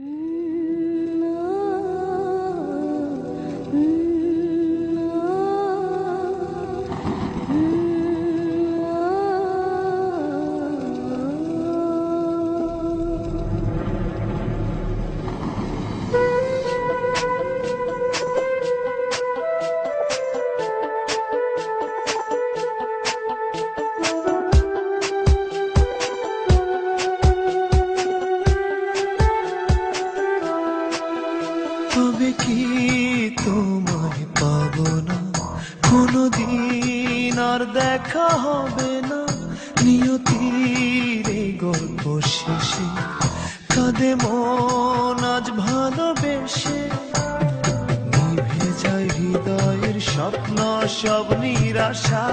Mm. মন আজ ভালোবেসে নিভে যায় হৃদয়ের স্বপ্ন সব নিরাশা।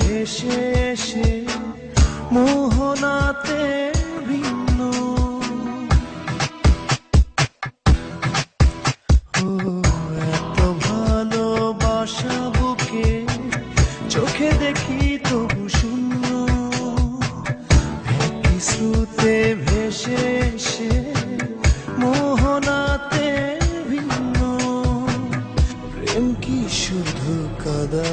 ভেসে সে মোহনাতে ভিন্ন। এত ভালোবাসা বুকে চোখে দেখি তবু শূন্য। শ্রুতে ভেসে সে মোহনাতে ভিন্ন। প্রেম কি শুধু কাদা?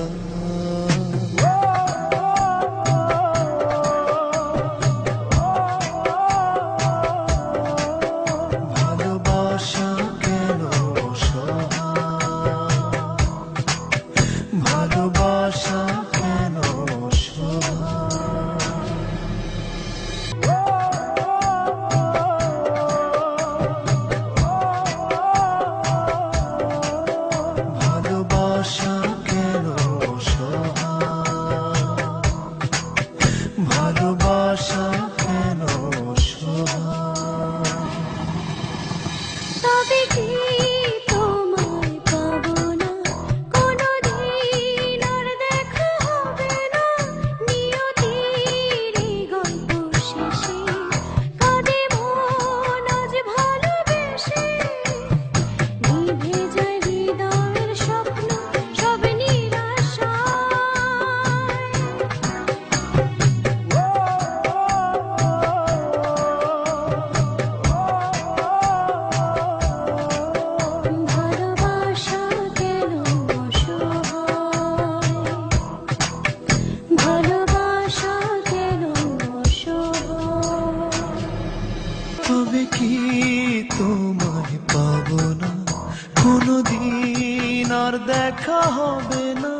হবে না।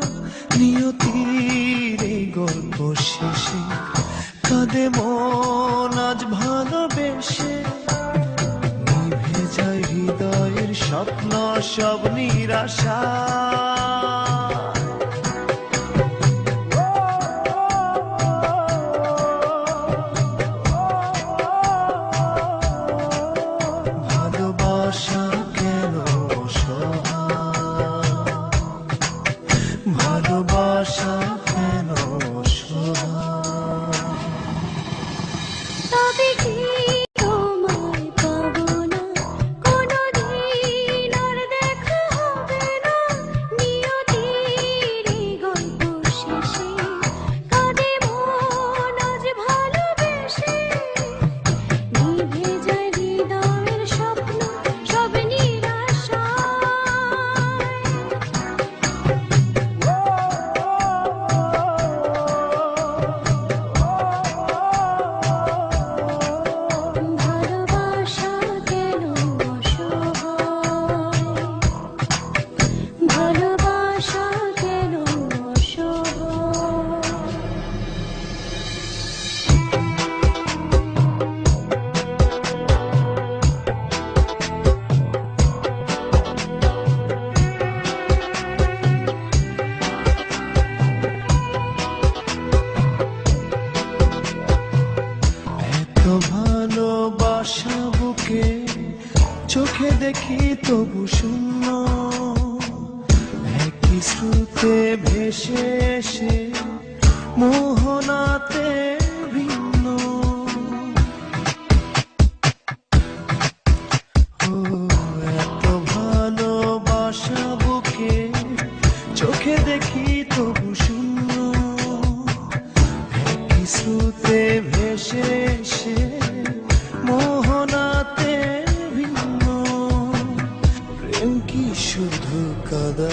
নিয়তির গল্প শেষে কাঁদে মন আজ ভালোবেসে। নিভে যায় হৃদয়ের স্বপ্ন, সব নিরাশা। দেখি তবু শূন্য। একই শ্রুতে ভেসে এসে মোহনাতে ভিন্ন। ও, এত ভালোবাসা বুকে চোখে দেখি তবু শূন্য। kada